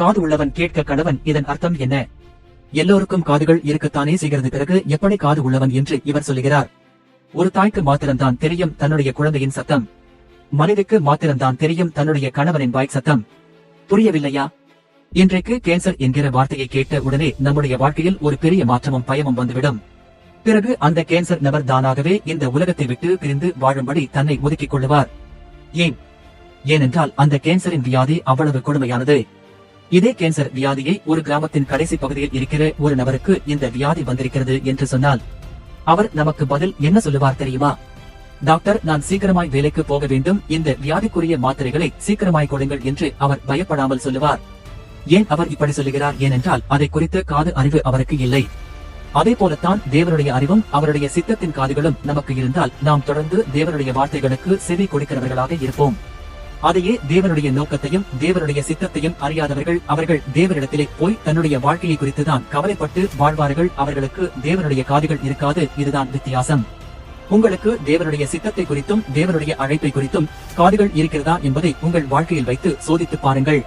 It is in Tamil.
காது உள்ளவன் கேட்க கணவன் இதன் அர்த்தம் என்ன? எல்லோருக்கும் காதுகள் இருக்கத்தானே செய்கிறது. பிறகு எப்படி காது உள்ளவன் என்று இவர் சொல்லுகிறார் ஒரு தாய்க்கு மாத்திரம்தான் தெரியும் தன்னுடைய குழந்தையின் சத்தம். மனைவிக்கு மாத்திரம்தான் தெரியும் தன்னுடைய கணவனின் வாய் சத்தம். புரியவில்லையா? இன்றைக்கு கேன்சர் என்கிற வார்த்தையை கேட்ட உடனே நம்முடைய வாழ்க்கையில் ஒரு பெரிய மாற்றமும் பயமும் வந்துவிடும். பிறகு அந்த கேன்சர் நபர் தானாகவே இந்த உலகத்தை விட்டு பிரிந்து வாழும்படி தன்னை ஒதுக்கிக் கொள்ளுவார். ஏன்? ஏனென்றால் அந்த கேன்சரின் வியாதி அவ்வளவு கொடுமையானது. இதே கேன்சர் வியாதியை ஒரு கிராமத்தின் கடைசி பகுதியில் இருக்கிற ஒரு நபருக்கு இந்த வியாதி வந்திருக்கிறது என்று சொன்னால் அவர் நமக்கு பதில் என்ன சொல்லுவார் தெரியுமா? டாக்டர் நான் சீக்கிரமாய் வேலைக்கு போக வேண்டும். இந்த வியாதிக்குரிய மாத்திரைகளை சீக்கிரமாய் கொடுங்கள் என்று அவர் பயப்படாமல் சொல்லுவார். ஏன் அவர் இப்படி சொல்லுகிறார் ஏனென்றால் அதை குறித்த காது அறிவு அவருக்கு இல்லை. அதே போலத்தான் தேவனுடைய அறிவும் அவருடைய சித்தத்தின் காதுகளும் நமக்கு இருந்தால் நாம் தொடர்ந்து தேவனுடைய வார்த்தைகளுக்கு செவி கொடுக்கிறவர்களாக இருப்போம். அதையே தேவனுடைய நோக்கத்தையும் தேவனுடைய சித்தத்தையும் அறியாதவர்கள் அவர்கள் தேவனிடத்திலே போய் தன்னுடைய வாழ்க்கையை குறித்துதான் கவலைப்பட்டு வாழ்வார்கள். அவர்களுக்கு தேவனுடைய காதுகள் இருக்காது. இதுதான் வித்தியாசம். உங்களுக்கு தேவனுடைய சித்தத்தை குறித்தும் தேவனுடைய அழைப்பை குறித்தும் காதுகள் இருக்கிறதா என்பதை உங்கள் வாழ்க்கையில் வைத்து சோதித்துப் பாருங்கள்.